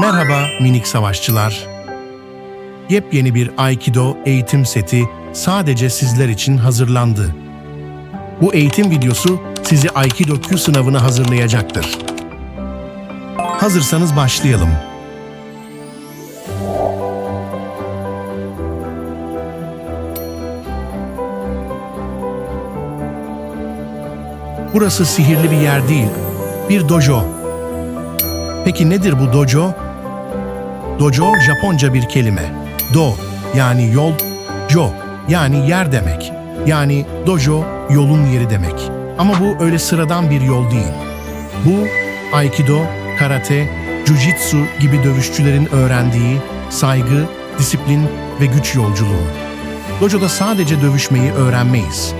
Merhaba minik savaşçılar. Yepyeni bir Aikido eğitim seti sadece sizler için hazırlandı. Bu eğitim videosu sizi Aikido Q sınavına hazırlayacaktır. Hazırsanız başlayalım. Burası sihirli bir yer değil, bir dojo. Peki nedir bu dojo? Dojo Japonca bir kelime. Do yani yol, jo yani yer demek. Yani dojo yolun yeri demek. Ama bu öyle sıradan bir yol değil. Bu Aikido, karate, jujitsu gibi dövüşçülerin öğrendiği saygı, disiplin ve güç yolculuğu. Dojo'da sadece dövüşmeyi öğrenmeyiz.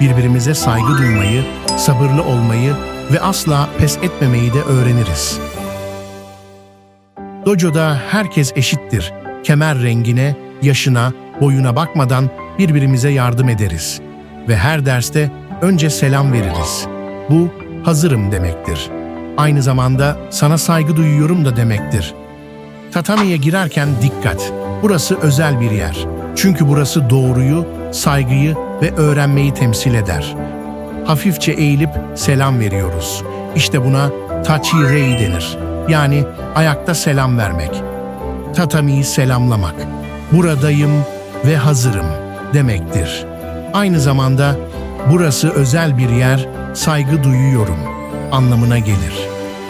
Birbirimize saygı duymayı, sabırlı olmayı ve asla pes etmemeyi de öğreniriz. Dojo'da herkes eşittir. Kemer rengine, yaşına, boyuna bakmadan birbirimize yardım ederiz. Ve her derste önce selam veririz. Bu hazırım demektir. Aynı zamanda sana saygı duyuyorum da demektir. Tatamiye girerken dikkat. Burası özel bir yer. Çünkü burası doğruyu, saygıyı ve öğrenmeyi temsil eder. Hafifçe eğilip selam veriyoruz. İşte buna tachi rei denir. Yani ayakta selam vermek. Tatamiyi selamlamak. Buradayım ve hazırım demektir. Aynı zamanda burası özel bir yer, saygı duyuyorum anlamına gelir.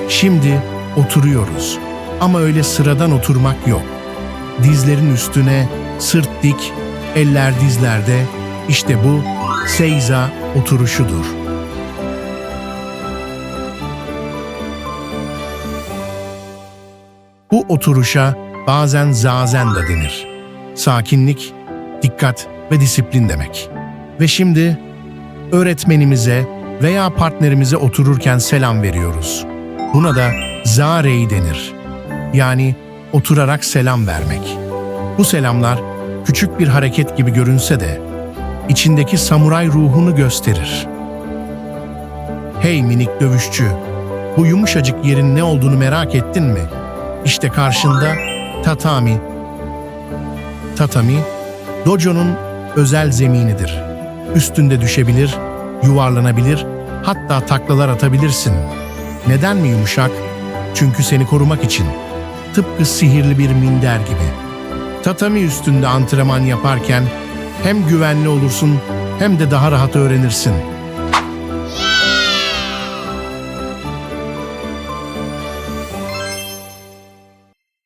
Şimdi oturuyoruz. Ama öyle sıradan oturmak yok. Dizlerin üstüne, sırt dik, eller dizlerde. İşte bu Seiza oturuşudur. Bu oturuşa bazen zazen de denir. Sakinlik, dikkat ve disiplin demek. Ve şimdi öğretmenimize veya partnerimize otururken selam veriyoruz. Buna da zarei denir. Yani oturarak selam vermek. Bu selamlar küçük bir hareket gibi görünse de içindeki samuray ruhunu gösterir. Hey minik dövüşçü, bu yumuşacık yerin ne olduğunu merak ettin mi? İşte karşında tatami. Tatami, dojo'nun özel zeminidir. Üstünde düşebilir, yuvarlanabilir, hatta taklalar atabilirsin. Neden mi yumuşak? Çünkü seni korumak için. Tıpkı sihirli bir minder gibi. Tatami üstünde antrenman yaparken hem güvenli olursun hem de daha rahat öğrenirsin.